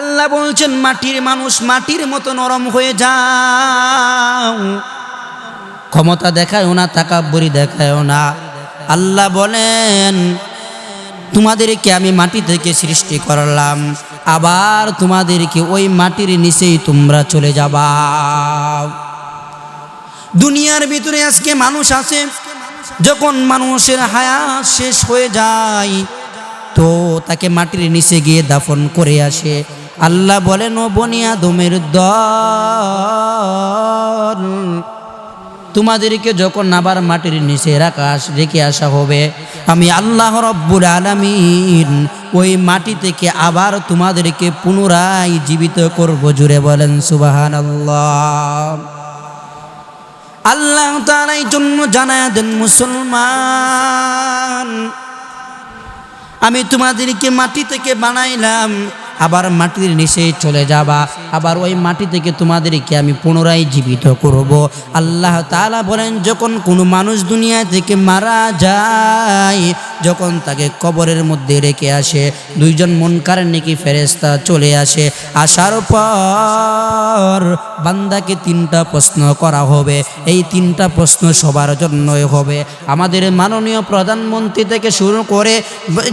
আল্লাহ বলছেন, মাটির মানুষ মাটির মতো নরম হয়ে যাও। ক্ষমতা দেখায়ও না, তাকাব্বরি দেখায়ও না। আল্লাহ বলেন, তোমাদেরকে আমি মাটি থেকে সৃষ্টি করলাম, আবার তোমাদেরকে ওই মাটির নিচেই তোমরা চলে যাবা। দুনিয়ার ভিতরে আজকে মানুষ আছে, যখন মানুষের হায়াত শেষ হয়ে যায়, তো তাকে মাটির নিচে গিয়ে দাফন করে আসে। আল্লাহ বলেন, ও বনিয়া দমের দল, তোমাদেরকে যখন আবার মাটির নিচে আকাশ রেখে আসা হবে, আমি আল্লাহ রব্বুল আলমিন ওই মাটি থেকে আবার তোমাদেরকে পুনরায় জীবিত করব। জুড়ে বলেন সুবাহান আল্লাহ আল্লাহ তারাই জন্য জানায় দেন, মুসলমান, আমি তোমাদেরকে মাটি থেকে বানাইলাম আবার মাটির নিচে চলে যাবা। আবার ওই মাটি থেকে তোমাদেরকে আমি পুনরায় জীবিত করব। আল্লাহ তালা বলেন, যখন কোনো মানুষ দুনিয়া থেকে মারা যায় যখন তাকে কবরের মধ্যে রেখে আসে, দুইজন মনকারের নাকি ফেরেস্তা চলে আসে। আসার পর বান্দাকে তিনটা প্রশ্ন করা হবে। এই তিনটা প্রশ্ন সবার জন্যই হবে। আমাদের মাননীয় প্রধানমন্ত্রী থেকে শুরু করে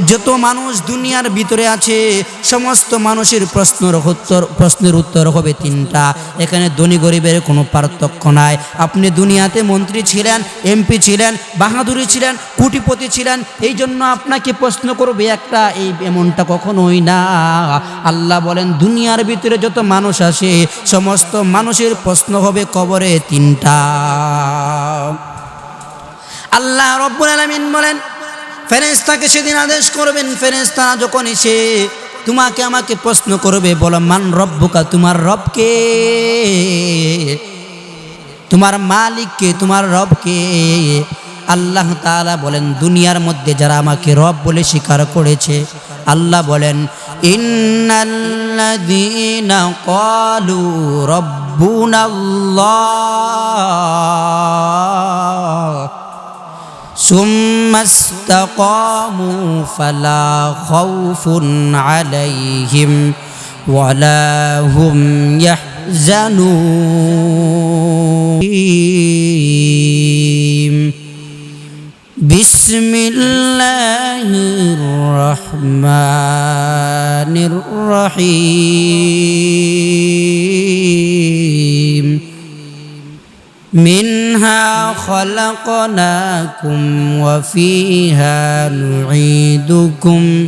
যত মানুষ দুনিয়ার ভিতরে আছে, সমস্ত মানুষের প্রশ্নের উত্তর প্রশ্নের উত্তর হবে তিনটা। এখানে ধনী গরিবের কোনো পার্থক্য নাই। আপনি দুনিয়াতে মন্ত্রী ছিলেন, এমপি ছিলেন, বাহাদুরি ছিলেন, কুটিপতি ছিলেন, এই জন্য আপনাকে প্রশ্ন করবে, একটা, এই এমনটা কখনোই না। আল্লাহ বলেন, দুনিয়ার ভিতরে যত মানুষ আসে, সমস্ত মানুষের প্রশ্ন হবে কবরে তিনটা। আল্লাহ রব্বুল আলামিন বলেন, ফেরেশতাকে সেদিন আদেশ করবেন, ফেরেশতা যখন এসে তোমাকে আমাকে প্রশ্ন করবে, বলো, মান রব্বুকা, তোমার রবকে? তোমার মালিককে, তোমার রবকে? আল্লাহ তালা বলেন, দুনিয়ার মধ্যে যারা আমাকে রব বলে স্বীকার করেছে, আল্লাহ বলেন, ইন্নাল্লাযীনা ক্বালু রাব্বুনাল্লাহ সুম্মা ইসতাকামু ফালা খাউফুন আলাইহিম ওয়ালা হুম ইয়াহজানুন بسم الله الرحمن الرحيم. منها خلقناكم وفيها نعيدكم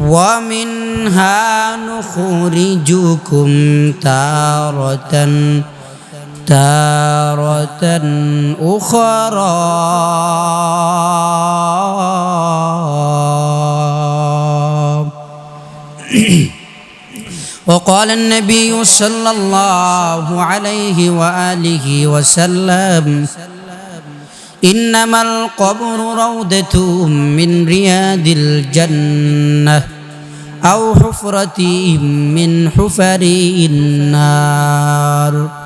ومنها نخرجكم تارة تارة أخرى. وقال النبي صلى الله عليه وآله وسلم إنما القبر روضة من رياض الجنة أو حفرة من حفر النار.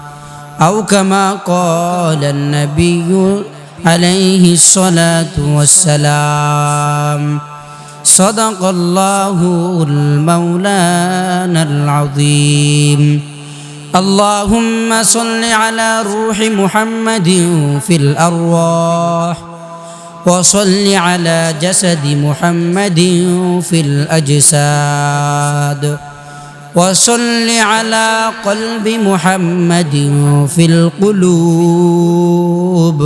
أو كما قال النبي عليه الصلاة والسلام. صدق الله المولانا العظيم. اللهم صل على روح محمد في الأرواح وصل على جسد محمد في الأجساد. وصل على قلب محمد في القلوب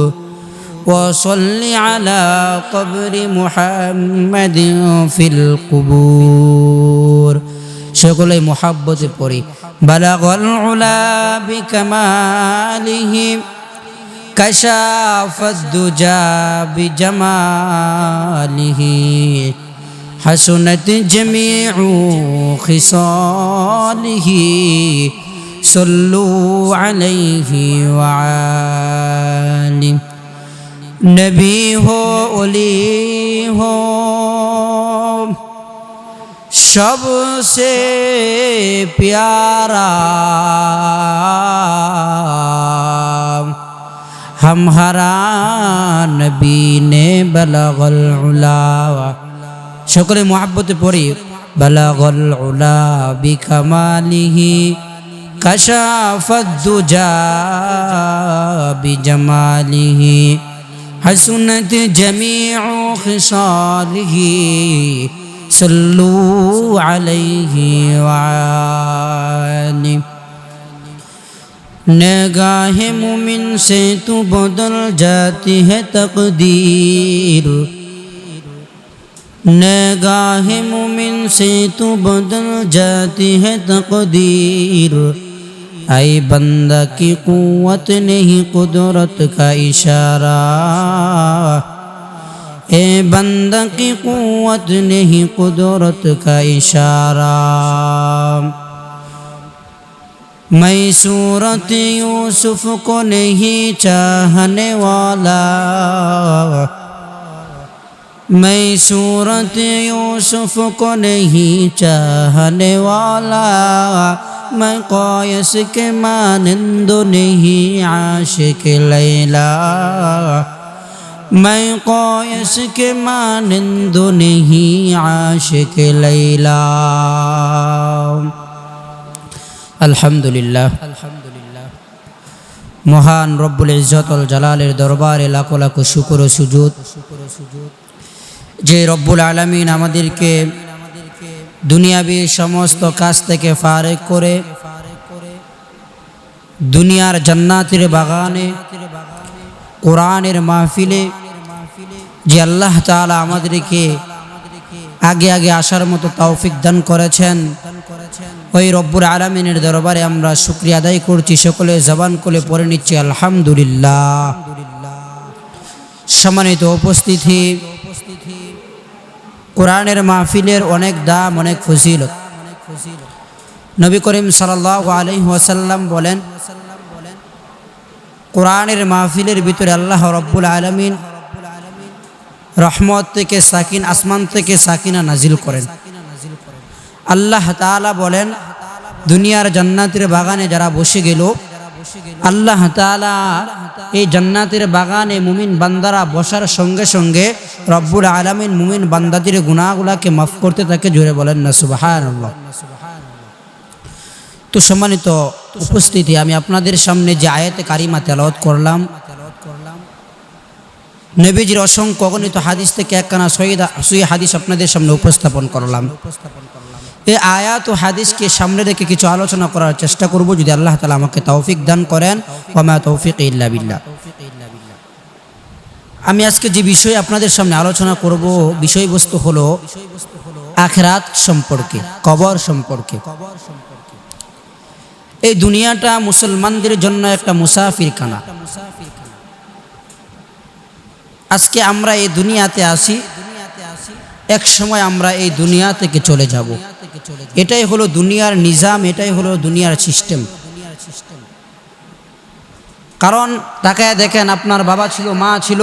وصل على قبر محمد في القبور সকলে মোহাব্বতে পড়ি বালাগল উলা বিকামালিহি كشاف الدجى بجماله حسنت جميع خصاله. صلوا عليه وعاله نبي هو علی هو سب سے پیارا. ہمارا نبی نے بلغ العلا. সকলে মহাব্বতে পড়ি বালাগল উলা বিকামালিহি কশাফুজা বিজমালিহি حسنت جميع خصاله صلوا عليه وعليه نگاہ مومن سے تو بدل جاتی ہے تقدیر نگاہ مومن سے تو بدل جاتی ہے تقدیر اے بندہ کی قوت نہیں قدرت کا اشارہ اے بندہ کی قوت نہیں قدرت کا اشارہ میں صورت یوسف کو نہیں چاہنے والا میں صورت یوسف کو نہیں چاہنے والا میں قویس کے مانند نہیں عاشق لیلا میں قویس کے مانند نہیں عاشق لیلا الحمدللہ الحمدللہ মহান রব্বুল ইজ্জতুল জালালের দরবারে লাখো লাখো শুকর ও সুজুদ শুকর ও সুজুদ যে রব্বুল আলামিন আমাদেরকে দুনিয়াবি সমস্ত কাজ থেকে ফারেক করে, দুনিয়ার জান্নাতের বাগানে, কোরআনের মাহফিলে, যে আল্লাহ তাআলা আমাদেরকে আগে আগে আসার মতো তৌফিক দান করেছেন, ওই রব্বুর আলমিনের দরবারে আমরা শুক্রিয়া আদায় করছি। সকলে জবান কোলে পড়ে নিচ্ছি, আলহামদুলিল্লাহ। সম্মানিত উপস্থিতি কোরআনের মাহফিলের অনেক দাম, অনেক ফজিলত। নবী করিম সাল্লাহ আলহি ওয়াসাল্লাম বলেন, কোরআনের মাহফিলের ভিতরে আল্লাহ রব্বুল আলমিন রহমত থেকে সাকিন, আসমান থেকে সাকিনা নাজিল করেন। আল্লাহ তাআলা বলেন, দুনিয়ার জান্নাতের বাগানে যারা বসে গেল আল্লাহ এই জান্নাতের বাগানে মুমিন বান্দারা বসার সঙ্গে সঙ্গে রব্বুল আলামিন মুমিন বান্দাদের গুনাহগুলাকে মাফ করতে তাকে জোরে বলেন না, সুবহানাল্লাহ। তো সম্মানিত উপস্থিতি, আমি আপনাদের সামনে যে আয়াতে কারিমা তেলাওয়াত করলাম, নবীজির অসংখ্য অগণিত হাদিস থেকে একখানা সহি হাদিস আপনাদের সামনে উপস্থাপন করলাম। এই আয়াত ও হাদিসকে সামনে রেখে কিছু আলোচনা করার চেষ্টা করব যদি আল্লাহ তালা আমাকে তৌফিক দান করেন ওমা তৌফিক ইল্লা বিল্লাহ। আমি আজকে যে বিষয়ে আপনাদের সামনে আলোচনা করব, বিষয়বস্তু হলো আখরাত সম্পর্কে, কবর সম্পর্কে। এই দুনিয়াটা মুসলমানদের জন্য একটা মুসাফির খানা আজকে আমরা এই দুনিয়াতে আসি এক সময় আমরা এই দুনিয়া থেকে চলে যাব। এটাই হলো দুনিয়ার নিজাম, এটাই হলো দুনিয়ার সিস্টেম। কারণ তাকায় দেখেন, আপনার বাবা ছিল, মা ছিল,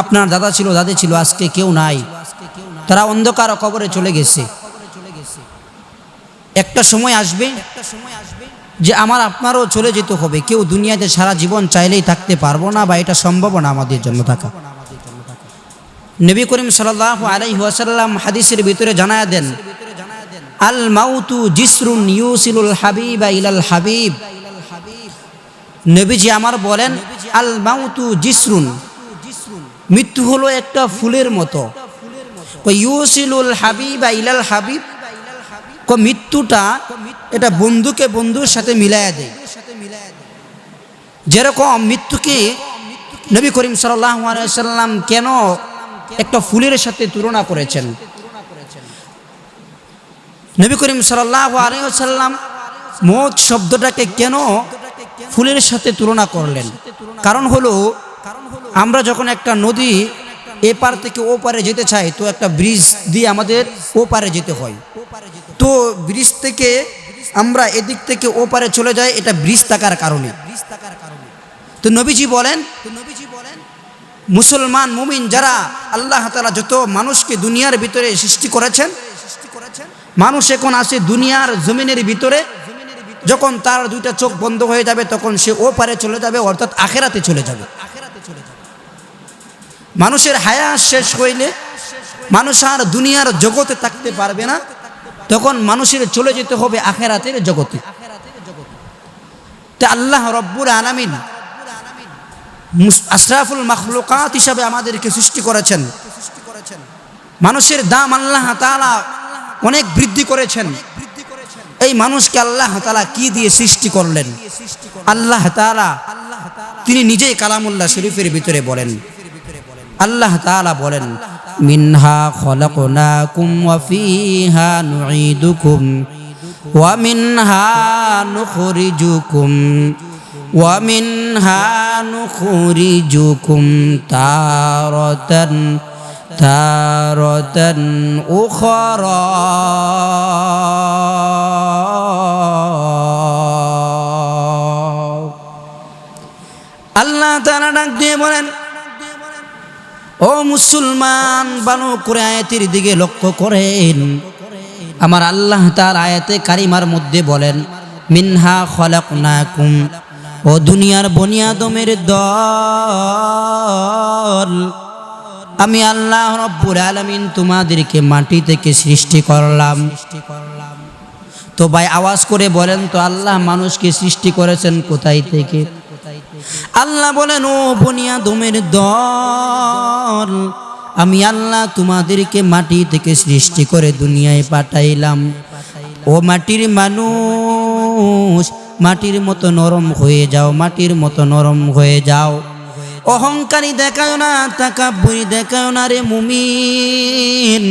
আপনার দাদা ছিল, দাদি ছিল, আজকে কেউ নাই। তারা অন্ধকার কবরে চলে গেছে। একটা সময় আসবে যে আমার, আপনারও চলে যেতে হবে। কেউ দুনিয়াতে সারা জীবন চাইলেই থাকতে পারব না বা এটা সম্ভব না আমাদের জন্য থাকা। নবী করিম সাল্লাহ আলাইহি ওয়াসাল্লাম হাদিসের ভিতরে জানায় দেন আল মাউতু জিসরুন ইউসিলুল হাবিবা ইলাল হাবিব। নবীজি আমার বলেন, আল মাউতু জিসরুন। মৃত্যু হলো একটা ফুলের মতো। ইউসিলুল হাবিবা ইলাল হাবিব। ক মৃত্যুটা এটা বন্ধুকে বন্ধুর সাথে মিলাইয়া দেয়। যেরকম মৃত্যুকে নবী করিম সাল্লাম কেন একটা ফুলের সাথে তুলনা করেছেন? নবী করিম সাল্লাহ আলাইসাল্লাম মত শব্দটাকে কেন ফুলের সাথে তুলনা করলেন? কারণ হলো, আমরা যখন একটা নদী এপার থেকে ও পারে যেতে চাই, তো একটা ব্রিজ দিয়ে আমাদের ও পারে যেতে হয়। তো ব্রিজ থেকে আমরা এদিক থেকে ও পারে চলে যাই, এটা ব্রিজ থাকার কারণে। তো নবীজি বলেন, মুসলমান মুমিন যারা আল্লাহ তালা যত মানুষকে দুনিয়ার ভিতরে সৃষ্টি করেছেন মানুষ এখন আসে দুনিয়ার জমিনের ভিতরে, যখন তার দুইটা চোখ বন্ধ হয়ে যাবে, তখন সে ও পারে চলে যাবে, অর্থাৎ আখেরাতে চলে যাবে। মানুষের হায়া শেষ হইলে মানুষ আর দুনিয়ার জগতে থাকতে পারবে না, তখন মানুষের চলে যেতে হবে আখেরাতের জগতে। তা আল্লাহ রব্বুর আলামিন আশরাফুল মখলুকাত হিসাবে আমাদেরকে সৃষ্টি করেছেন। মানুষের দাম আল্লাহ তাআলা অনেক বৃদ্ধি করেছেন। এই মানুষকে আল্লাহ তাআলা কি দিয়ে সৃষ্টি করলেন? আল্লাহ তাআলা তিনি নিজেই কালামুল্লাহ শরীফের ভিতরে বলেন। আল্লাহ তাআলা বলেন, মিনহা খলাকনাকুম ওয়া ফিহা নুঈদুকুম ওয়া মিনহা নুখরিজুকুম ওয়া মিনহা নুখরিজুকুম তারাতান তারাতান উখরা আল্লাহ তাআলা ডাক দিয়ে বলেন, ও মুসলমান, বানু করে আয়াতের দিকে লক্ষ্য করেন। আমার আল্লাহ তার আয়াতে কারিমার মধ্যে বলেন, মিনহা খলাকনাকুম, ও দুনিয়ার বনিয়াদমের দল। আমি আল্লাহ রব্বুল আলামিন তোমাদেরকে মাটি থেকে সৃষ্টি করলাম। তো ভাই, আওয়াজ করে বলেন তো, আল্লাহ মানুষকে সৃষ্টি করেছেন কোথায় থেকে? আল্লাহ বলেন, ও বনিয়া দমের দল, আমি আল্লাহ তোমাদেরকে মাটি থেকে সৃষ্টি করে দুনিয়ায় পাঠাইলাম। ও মাটির মানুষ, মাটির মতো নরম হয়ে যাও, মাটির মতো নরম হয়ে যাও। অহংকারী দেখায় না তাকাব্বুরি দেখায় না রে মুমিন।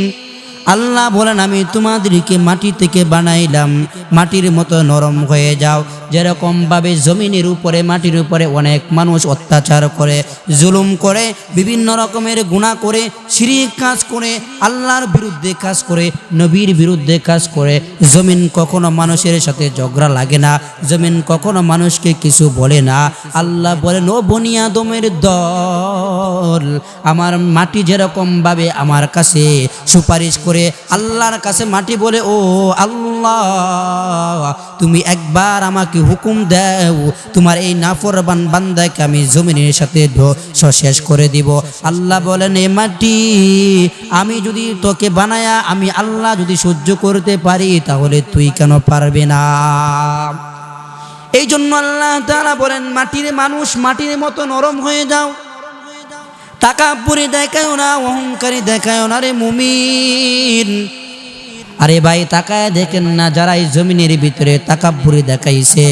আল্লাহ বলেন, আমি তোমাদেরকে মাটি থেকে বানাইলাম। মাটির মতো নরম হয়ে যাও। যেরকম ভাবে জমিনের উপরে, মাটির উপরে অনেক মানুষ অত্যাচার করে, জুলুম করে, বিভিন্ন রকমের গুণা করে, শিরিক কাজ করে, আল্লাহর বিরুদ্ধে কাজ করে, নবীর বিরুদ্ধে কাজ করে, জমিন কখনো মানুষের সাথে ঝগড়া লাগে না, জমিন কখনো মানুষকে কিছু বলে না। আল্লাহ বলেন, ও বনিয়াদমের দল, আমার মাটি যেরকম ভাবে আমার কাছে সুপারিশ করে আল্লাহর কাছে মাটি বলে, ও আল্লাহ, তুমি একবার আমাকে হুকুম দাও, তোমার এই নাফরবান বান্দাকে আমি জমিনের সাথে শেষ করে দিব। আল্লাহ বলেন, এ মাটি, আমি যদি তোকে বানায়া, আমি আল্লাহ যদি সহ্য করতে পারি, তাহলে তুই কেন পারবে না? এই জন্য আল্লাহ তারা বলেন, মাটির মানুষ, মাটির মতো নরম হয়ে যাও। টাকা পুরে দেখায় না, অহংকারী দেখায় না রে মুমিন। আরে ভাই, তাকায় দেখেন না যারা এই জমিনের ভিতরে তাকাব্বুরি দেখাইছে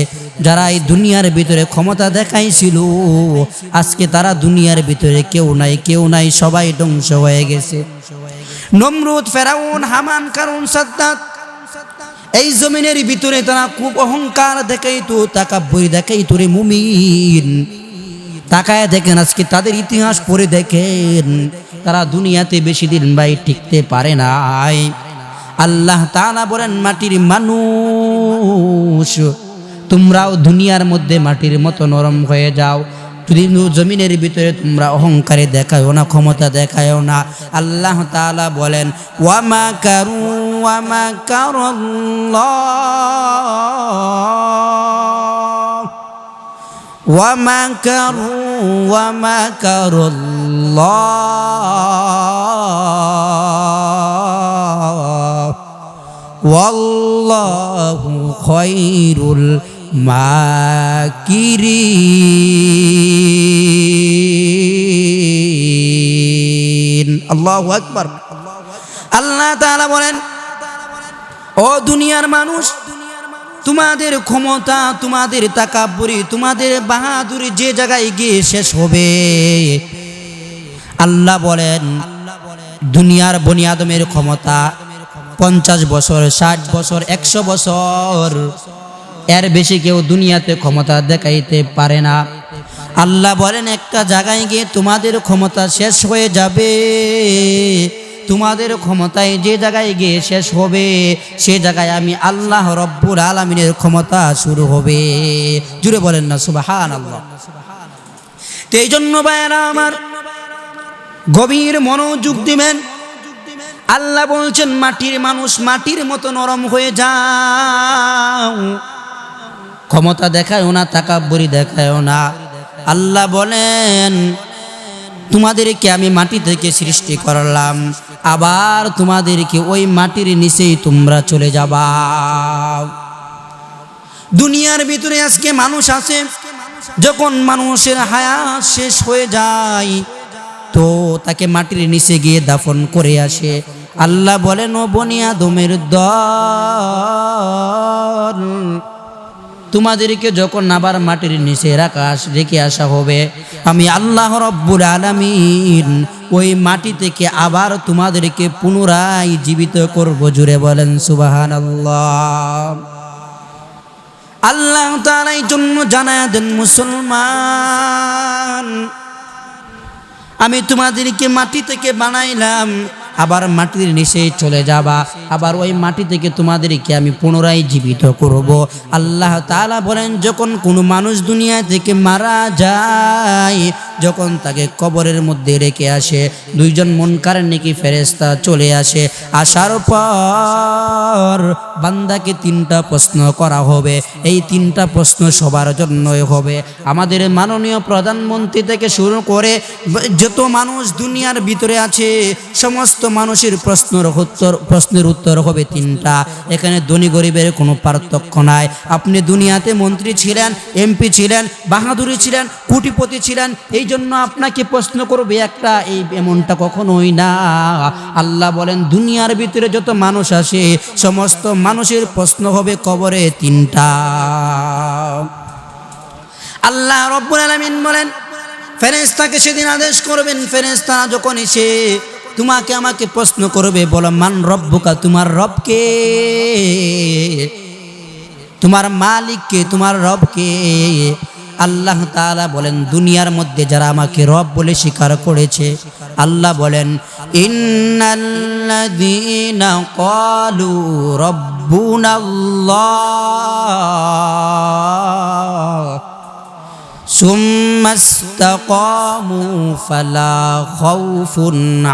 যারা এই দুনিয়ার ভিতরে ক্ষমতা দেখাইছিল, আজকে তারা দুনিয়ার ভিতরে কেউ নাই কেউ নাই, সবাই ধ্বংস হয়ে গেছে। নমরুদ, ফেরাউন, হামান, কারুন, সাদ্দাত, এই জমিনের ভিতরে তারা খুব অহংকার দেখাইতো তাকাব্বুরি দেখাইতো রে মুমিন। তাকায় দেখেন আজকে তাদের ইতিহাস পড়ে দেখেন তারা দুনিয়াতে বেশি দিন ভাই টিকতে পারে নাই আল্লাহ তাআলা বলেন মাটির মানুষ তোমরাও দুনিয়ার মধ্যে মাটির মতো নরম হয়ে যাও যদি জমিনের ভিতরে তোমরা অহংকারে দেখায়ও না ক্ষমতা দেখায়ও না আল্লাহ তাআলা বলেন ওয়ামা কারু ওয়ামা কারুল্লাহ ومكروا ومكر الله والله خير الماكرين الله أكبر আল্লাহ তাআলা বলেন ও দুনিয়ার মানুষ তোমাদের ক্ষমতা, তোমাদের তাকাব্বুরি তোমাদের বাহাদুরি যে জায়গায় গিয়ে শেষ হবে। আল্লাহ বলেন, দুনিয়ার বনিয়াদমের ক্ষমতা পঞ্চাশ বছর, ষাট বছর, একশো বছর। এর বেশি কেউ দুনিয়াতে ক্ষমতা দেখাইতে পারে না। আল্লাহ বলেন, একটা জায়গায় গিয়ে তোমাদের ক্ষমতা শেষ হয়ে যাবে। তোমাদের ক্ষমতায় যে জায়গায় গিয়ে শেষ হবে, সে জায়গায় আমি আল্লাহ রব্বুল আলমিনের ক্ষমতা শুরু হবে। জুড়ে বলেন না সুবাহান আল্লাহ তো এই জন্য ভাইয়েরা আমার গভীর মনোযোগ দিবেন। আল্লাহ বলছেন, মাটির মানুষ মাটির মতো নরম হয়ে যাও। ক্ষমতা দেখায়ও না, তাকাব্বরি দেখায়ও না। আল্লাহ বলেন, তোমাদেরকে আমি মাটি থেকে সৃষ্টি করলাম। আবার তোমাদেরকে ওই মাটির নিচেই তোমরা চলে যাবা। দুনিয়ার ভিতরে আজকে মানুষ আছে, যখন মানুষের হায়াত শেষ হয়ে যায়, তো তাকে মাটির নিচে গিয়ে দাফন করে আসে। আল্লাহ বলেন, ও বনিয়া দমের দল তোমাদেরকে যখন আবার মাটির নিচে রাখাস রেখে আসা হবে, আমি আল্লাহ রব্বুল আলামিন ওই মাটি থেকে আবার তোমাদেরকে পুনরায় জীবিত করব। জুড়ে বলেন সুবাহান আল্লাহ আল্লাহ তারাই জন্য জানায় দেন, মুসলমান, আমি তোমাদেরকে মাটি থেকে বানাইলাম। আবার মাটির নিচে চলে যাবা। আবার ওই মাটি থেকে তোমাদেরকে আমি পুনরায় জীবিত করব। আল্লাহ তালা বলেন, যখন কোনো মানুষ দুনিয়া থেকে মারা যায় যখন তাকে কবরের মধ্যে রেখে আসে, দুইজন মনকার নাকি ফেরেস্তা চলে আসে। আসার পর বান্দাকে তিনটা প্রশ্ন করা হবে। এই তিনটা প্রশ্ন সবার জন্যই হবে। আমাদের মাননীয় প্রধানমন্ত্রী থেকে শুরু করে যত মানুষ দুনিয়ার ভিতরে আছে, সমস্ত মানুষের প্রশ্নের উত্তর প্রশ্নের উত্তর হবে তিনটা। এখানে ধনী গরিবের কোনো পার্থক্য নাই। আপনি দুনিয়াতে মন্ত্রী ছিলেন, এমপি ছিলেন, বাহাদুরি ছিলেন, কুটিপতি ছিলেন, এই জন্য আপনাকে প্রশ্ন করবে, একটা, এই এমনটা কখনোই না। আল্লাহ বলেন, দুনিয়ার ভিতরে যত মানুষ আসে, সমস্ত মানুষের প্রশ্ন হবে কবরে তিনটা। আল্লাহ রব্বুল আলামিন বলেন, ফেরেশতাকে সেদিন আদেশ করবেন, ফেরেশতা যখন এসে তোমাকে আমাকে প্রশ্ন করবে, বলো, মান রব্বুকা, তোমার রবকে তোমার মালিককে তোমার রবকে আল্লাহ তালা বলেন, দুনিয়ার মধ্যে যারা আমাকে রব বলে স্বীকার করেছে, আল্লাহ বলেন, ইন্নাল্লাযীনা ক্বালু রাব্বুনাল্লাহ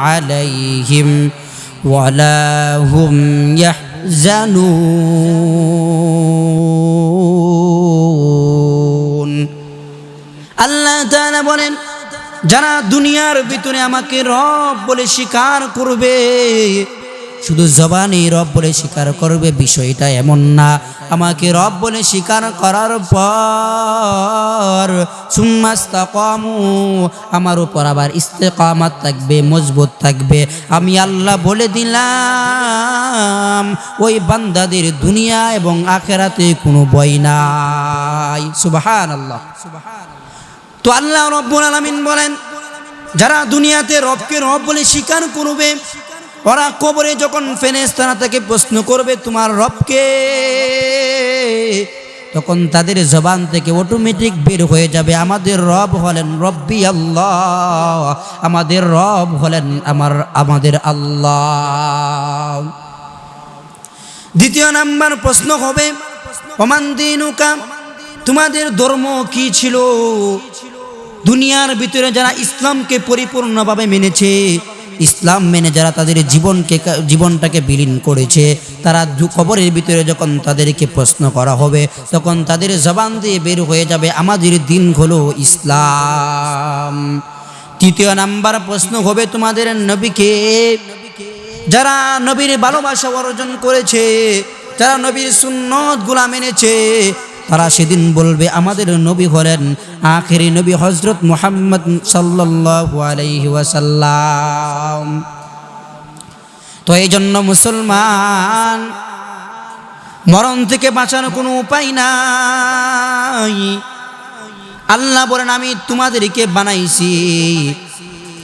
আলাইহিম হুম আল্লাহ তাআলা বলেন, যারা দুনিয়ার ভিতরে আমাকে রব বলে স্বীকার করবে, শুধু জবানে রব বলে স্বীকার করবে, বিষয়টা এমন না। আমাকে রব বলে স্বীকার করার পর সুম্মাস্তাকামু আমার উপর আবার ইস্তেকামাত থাকবে, মজবুত থাকবে। আমি আল্লাহ বলে দিলাম, ওই বান্দাদের দুনিয়া এবং আখেরাতে কোনো বই নাই। সুবাহান আল্লাহ তো আল্লাহ রব্বুল আলামিন বলেন, যারা দুনিয়াতে রবকে রব বলে স্বীকার করবে, ওরা কবরে যখন ফেরেশতারা তাকে প্রশ্ন করবে, তোমার রবকে? তখন তাদের জবান থেকে অটোমেটিক বের হয়ে যাবে, আমাদের রব হলেন রব্বি আল্লাহ, আমাদের রব হলেন আমার, আমাদের আল্লাহ। দ্বিতীয় নাম্বার প্রশ্ন হবে, ওমান দিনুকা, তোমাদের ধর্ম কি ছিল? দুনিয়ার ভিতরে যারা ইসলামকে পরিপূর্ণভাবে মেনেছে, ইসলাম মেনে যারা তাদের জীবনকে, জীবনটাকে বিলীন করেছে, তারা কবরের ভিতরে যখন তাদেরকে প্রশ্ন করা হবে, তখন তাদের জবান দিয়ে বের হয়ে যাবে, আমাদের দিন হলো ইসলাম। তৃতীয় নাম্বার প্রশ্ন হবে তোমাদের নবীকে, যারা নবীর ভালোবাসা অর্জন করেছে, যারা নবীর সুন্নতগুলা মেনেছে তারা সেদিন বলবে, আমাদের নবী হলেন আখেরি নবী হজরত মুহাম্মদ ওয়াসাল্লাম। তো এই জন্য মুসলমান মরণ থেকে বাঁচানোর কোনো উপায় নাই। আল্লাহ বলেন, আমি তোমাদেরকে বানাইছি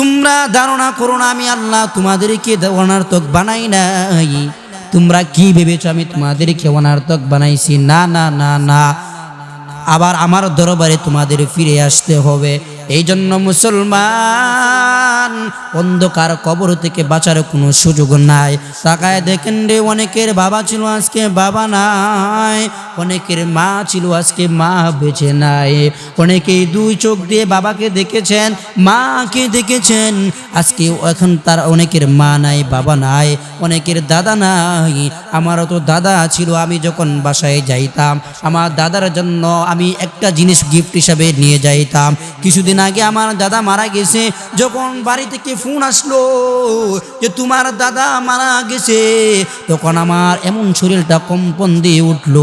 তোমরা ধারণা করো না, আমি আল্লাহ তোমাদেরকে অনার্থক বানাই নাই। তোমরা কি ভেবেছ আমি তোমাদেরকে অনার্থক বানাইছি? না না না না। আবার আমার দরবারে তোমাদের ফিরে আসতে হবে। এই জন্য মুসলমান অন্ধকার কবর থেকে বাঁচার কোনো সুযোগ নাই। তাকায় দেখেন রে, অনেকের বাবা ছিল, আজকে বাবা নাই। অনেকের মা ছিল, আজকে মা বেঁচে নাই। অনেকেই দুই চোখ দিয়ে বাবাকে দেখেছেন, মাকে দেখেছেন। আজকে এখন তার অনেকের মা নাই, বাবা নাই, অনেকের দাদা নাই। আমারও তো দাদা ছিল, আমি যখন বাসায় যাইতাম, আমার দাদার জন্য আমি একটা জিনিস গিফট হিসাবে নিয়ে যাইতাম। কিছুদিন আগে আমার দাদা মারা গেছে, যখন বাড়ি থেকে ফোন আসলো যে তোমার দাদা মারা গেছে, তখন আমার এমন শরীরটা কম্পন দিয়ে উঠল।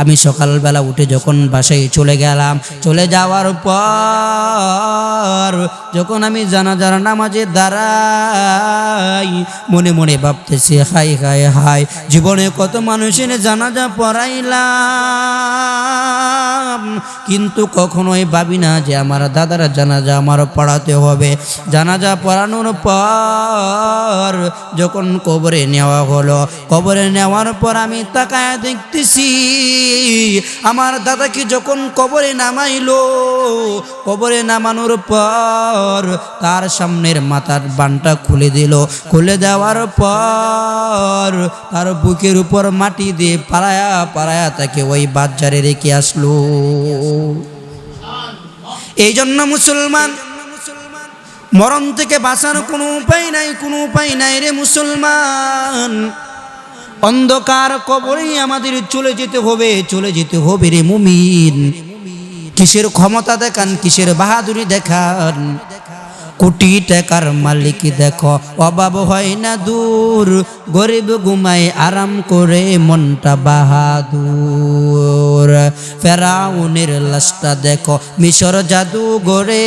আমি সকালবেলা উঠে যখন বাসায় চলে গেলাম, চলে যাওয়ার পর যখন আমি জানা জানাজার নামাজে দাঁড়াই, মনে মনে ভাবতেছি হাই হাই হাই জীবনে কত মানুষের জানাজা পড়াইলাম। কিন্তু কখনোই ভাবি না যে আমার দাদার জানাজা আমার পড়াতে হবে। জানাজা পড়ানোর পর যখন কবরে নেওয়া হলো, কবরে নেওয়ার পর আমি তাকায় দেখতেছি, আমার দাদাকে যখন কবরে নামাইলো, কবরে নামানোর পর তার সামনের মাথার বানটা খুলে দিল। খুলে দেওয়ার পর তার বুকের উপর মাটি দিয়ে পাড়ায়া পাড়ায়া তাকে ওই বাজারে রেখে আসলো। এই জন্য মুসলমান, মরণ থেকে বাঁচার কোনো উপায় নাই, কোনো উপায় নাই রে মুসলমান। অন্ধকার কবরেই আমাদের চলে যেতে হবে, চলে যেতে হবে রে মুমিন। কিসের ক্ষমতা দেখান, কিসের বাহাদুরি দেখান? কোটি টাকার মালিক দেখো, অভাব হয় না দূর। গরিব ঘুমায় আরাম করে মনটা বাহাদুর। ফেরাউনের লাশটা দেখো, মিশর জাদু গড়ে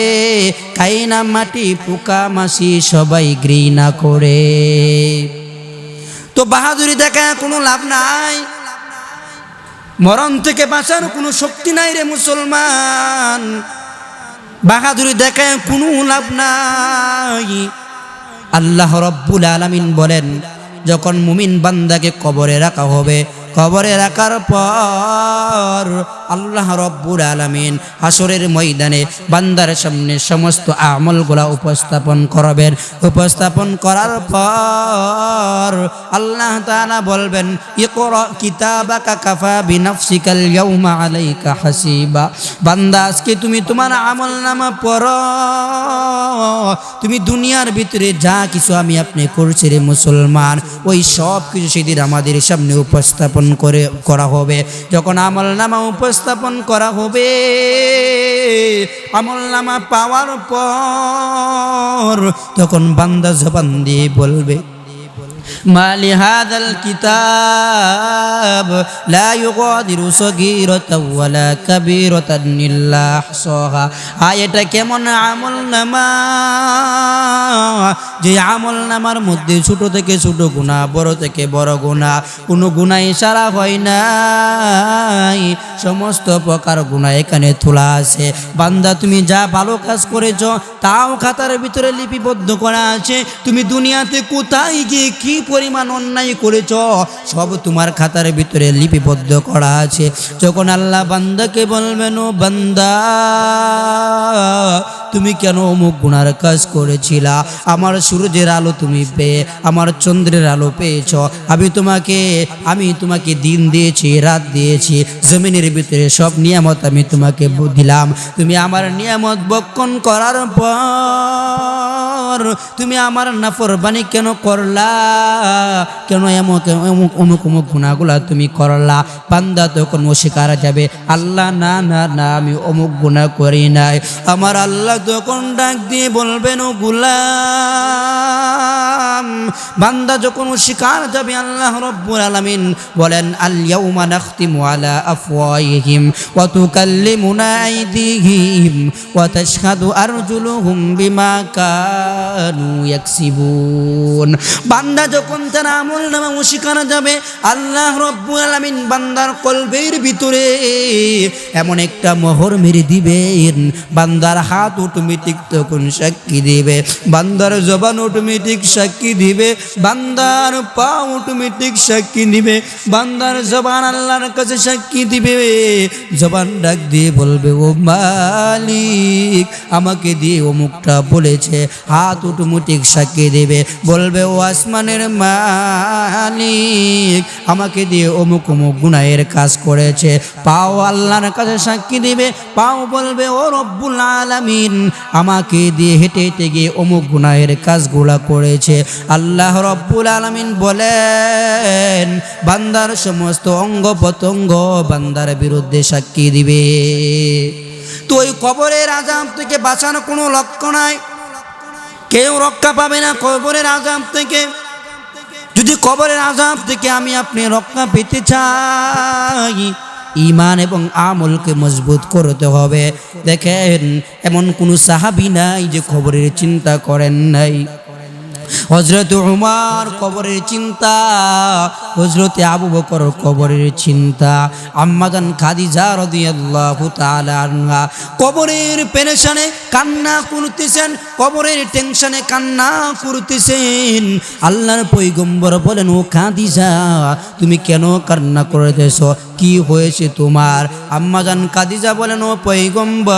খাই না মাটি পোকা মাসি সবাই ঘৃণা করে। তো বাহাদুরি দেখা কোনো লাভ নাই। মরণ থেকে বাঁচার কোনো শক্তি নাই রে মুসলমান। বাহাদুরি দেখায় কোনো লাভ নাই। আল্লাহ রব্বুল আলামিন বলেন, যখন মুমিন বান্দাকে কবরে রাখা হবে কবরে রাখার পর আল্লাহ রব্বুর আলামিন হাসরের ময়দানে বান্দার সামনে সমস্ত আমলগুলা উপস্থাপন করবেন। উপস্থাপন করার পর আল্লাহ তাআলা বলবেন, ইকরা কিতাবাকা কাফা বিনাফসিকাল ইয়াউমা আলাইকা হাসিবা। বান্দা তুমি তোমার আমল নামা পড়ো। তুমি দুনিয়ার ভিতরে যা কিছু আমি আপনি করছি রে মুসলমান, ওই সব কিছু সেদিন আমাদের সামনে উপস্থাপন করে, করা হবে। যখন আমল নামা উপস্থাপন করা হবে, আমল নামা পাওয়ার পর তখন বান্দা জবান দিয়ে বলবে ما لهذا الكتاب لا يغادر صغيرة ولا كبيرة إلا أحصاها আয়টা কেমন আমল নামা যে আমল নামার মধ্যে ছোট থেকে ছোট গুণা বড় থেকে বড় গুণা কোনো গুণাই সারা হয় নাই সমস্ত প্রকার গুণা এখানে তোলা আছে বান্দা তুমি যা ভালো কাজ করেছ তাও খাতার ভিতরে লিপিবদ্ধ করা আছে তুমি দুনিয়াতে কোথায় গিয়ে কি পরিমাণ অন্যায় করেছ? সব তোমার খাতার ভিতরে লিপিবদ্ধ করা আছে। যখন আল্লাহ বান্দাকে বলবেন ও বান্দা, তুমি কেন অমুক গুণার কাজ করেছিলা? আমার সূর্যের আলো তুমি পেয়ে আমার চন্দ্রের আলো পেয়েছ। আমি তোমাকে আমি তোমাকে দিন দিয়েছি, রাত দিয়েছি। জমিনের ভিতরে সব নিয়ামত আমি তোমাকে দিলাম। তুমি আমার নিয়ামত বক্ষণ করার পর তুমি আমার নাফরবানি কেন করলা? কেন এমক অমুক অমুক অমুক গুণাগুলা তুমি করলা? পান্দা তখন অস্বীকার যাবে, আল্লাহ, না না না, আমি অমুক গুণা করি নাই। আমার আল্লাহ তখন ডাক দিয়ে বলবেন, ও গুলাম বান্দা যখন অস্বীকার যাবে, আল্লাহ রব্বুল আলামিন বলেন, আল ইয়াউমা নাখতিমু আলা আফওয়াহিহিম ওয়া তুকাল্লিমুনা আইদিহিম ওয়া তাশহাদু আরজুলুহুম বিমা কানু ইয়াকসিবুন। বান্দা যখন তার আমল নামা অস্বীকার যাবে, আল্লাহ রব্বুল আলামিন বান্দার কলবের ভিতরে এমন একটা মোহর মেরে দিবেন, বান্দার হাত অটোমেটিক তখন সাক্ষী দিবে, বান্দার জবান অটোমেটিক সাক্ষী দিবে, বান্দার পা অটোমেটিক সাক্ষী দিবে বান্দার জবান আল্লাহর কাছে সাক্ষী দিবে। জবান ডাক দিয়ে বলবে, ও মালিক, আমাকে দিয়ে অমুকটা বলেছে, হাত অটোমেটিক সাক্ষী দেবে। বলবে, ও আসমানের মালিক, আমাকে দিয়ে অমুক অমুক গুনাহের কাজ করেছে। পাও আল্লাহর কাছে সাক্ষী দিবে, পাও বলবে, ও রব্বুল আলামিন, আমাকে দিয়ে হেঁটে হেঁটে গিয়ে অমুক গুনাহের কাজগুলা করেছে। আল্লাহ রব্বুল আলমিন বলেন, বান্দার সমস্ত অঙ্গ প্রত্যঙ্গ বান্দার বিরুদ্ধে সাক্ষী দিবে। তো ওই কবরের আজাম থেকে বাঁচানো কোনো লক্ষ্য নাই। কেউ রক্ষা পাবে না কবরের আজাম থেকে। যদি কবরের আজাব থেকে আমি আপনি রক্ষা পেতে চাই ইমান এবং আমলকে মজবুত করতে হবে। দেখেন, এমন কোনো সাহাবি নাই যে খবরের চিন্তা করেন নাই। হজরত উমার কবরের চিন্তা হজরতে আবু বকর কবরের চিন্তা, আম্মাদান খাদিজা রাদিয়াল্লাহু তাআলা আনহা কবরের পেরেশানে কান্না করতেছেন, কবরের টেনশনে কান্না করতেছেন। আল্লাহর পৈগম্বর বলেন, ও খাদিজা, তুমি কেন কান্না করতেছ? কি হয়েছে তোমার? আম্মাজান কাদিজা বলেন, ও পৈগম্বর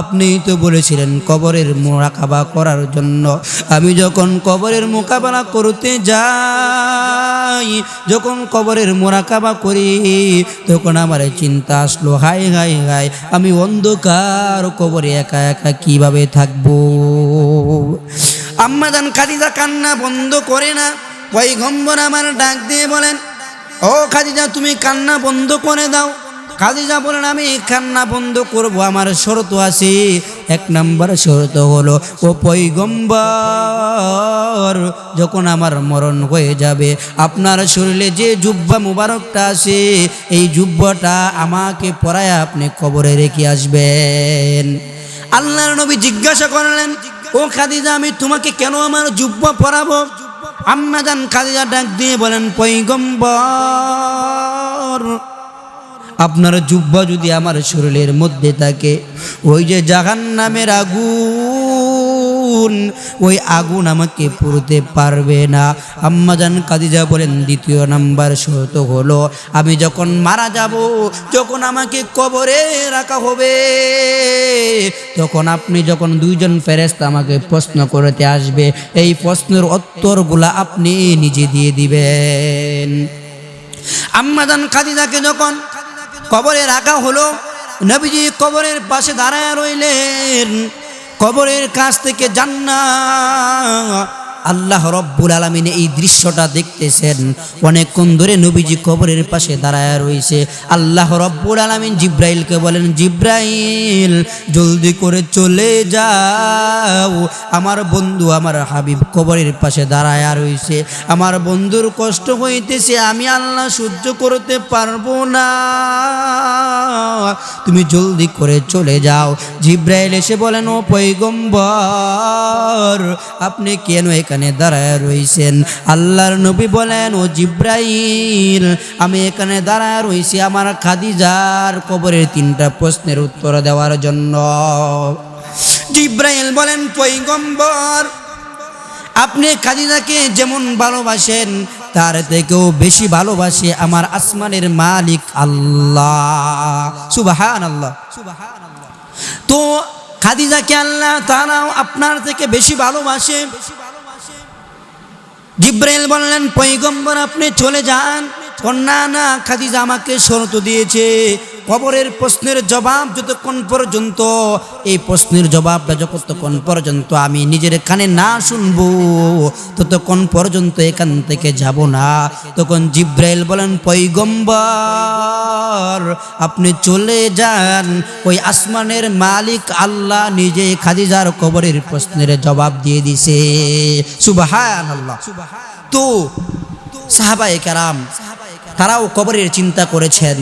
আপনি তো বলেছিলেন কবরের মোরাকাবা করার জন্য। আমি যখন কবরের মোকাবেলা করতে যাই যখন কবরের মোরাকাবা করি, তখন আমার চিন্তা আসলো হাই হাই হাই আমি অন্ধকার কবরে একা একা কীভাবে থাকব? আম্মাজান খাদিদা কান্না বন্ধ করে না, পয়গম্বর আমার ডাক দিয়ে বলেন, ও খাদিজা, তুমি কান্না বন্ধ করে দাও। খাদিজা বলেন, আমি কান্না বন্ধ করব, আমার শর্ত আছে। এক নাম্বার শর্ত হলো, ও পৈগম্বর যখন আমার মরণ হয়ে যাবে, আপনার শরীরে যে জুব্বা মুবারকটা আছে, এই জুব্বাটা আমাকে পরায় আপনি কবরে রেখে আসবেন। আল্লাহর নবী জিজ্ঞাসা করলেন, ও খাদিজা, আমি তোমাকে কেন আমার জুব্বা পরাবো? আম্মাজান খাদিজা ডাক দিয়ে বলেন পৈগম্বর আপনার জুব্বা যদি আমার শরীরের মধ্যে থাকে, ওই যে জাহান নামের আগুন, ওই আগুন আমাকে পুরোতে পারবে না। আম্মাজান কাদিজা বলেন, দ্বিতীয় নাম্বার শর্ত হলো, আমি যখন মারা যাব, যখন আমাকে কবরে রাখা হবে, তখন আপনি যখন দুইজন ফেরেস্তা আমাকে প্রশ্ন করতে আসবে, এই প্রশ্নের উত্তরগুলা আপনি নিজে দিয়ে দিবেন। আম্মাজান খাদিজাকে যখন কবরে আঁকা হলো। নবীজি কবরের পাশে দাঁড়ায় রইলেন। কবরের কাছ থেকে জান্না আল্লাহ রব্বুল আলমিন এই দৃশ্যটা দেখতেছেন। অনেকক্ষণ ধরে নবীজি কবরের পাশে দাঁড়ায় রয়েছে। আল্লাহ রব্বুল আলমিন জিব্রাইলকে বলেন, জিব্রাইল, জলদি করে চলে যাও। আমার বন্ধু আমার হাবিব কবরের পাশে দাঁড়ায় রয়েছে। আমার বন্ধুর কষ্ট হইতেছে, আমি আল্লাহ সহ্য করতে পারব না। তুমি জলদি করে চলে যাও। জিব্রাইল এসে বলেন, ও পৈগম্বর আপনি কেন এখানে দাঁড়ায় রইছেন। আল্লাহর নবী বলেন, ও জিব্রাইল, আমি এখানে দাঁড়ায় রইছি আমার খাদিজার কবরের তিনটা প্রশ্নের উত্তর দেওয়ার জন্য। জিব্রাইল বলেন পৈগম্বর আপনি খাদিজাকে যেমন ভালোবাসেন, তার থেকেও বেশি ভালোবাসে আমার আসমানের মালিক আল্লাহ। সুবাহান আল্লাহ তো খাদিজাকে আল্লাহ তারাও আপনার থেকে বেশি ভালোবাসে। জিব্রাইল বললেন পৈগম্বর আপনি চলে যান। কন্যা না খাদিজা আমাকে শরত দিয়েছে। কবরের প্রশ্নের জবাব যতক্ষণ পর্যন্ত, এই প্রশ্নের জবাবটা যতক্ষণ পর্যন্ত আমি নিজের কানে না শুনব, ততক্ষণ পর্যন্ত এখান থেকে যাব না। তখন জিব্রাইল বলেন পৈগম্বর আপনি চলে যান। ওই আসমানের মালিক আল্লাহ নিজে খাদিজার কবরের প্রশ্নের জবাব দিয়ে দিছে। সুবাহান আল্লাহ তো সাহাবায়ে কারাম তারাও কবরের চিন্তা করেছেন।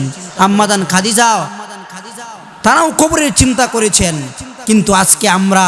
আম্মাদান খাদিজা তারাও কবরের চিন্তা করেছেন। কিন্তু আজকে আমরা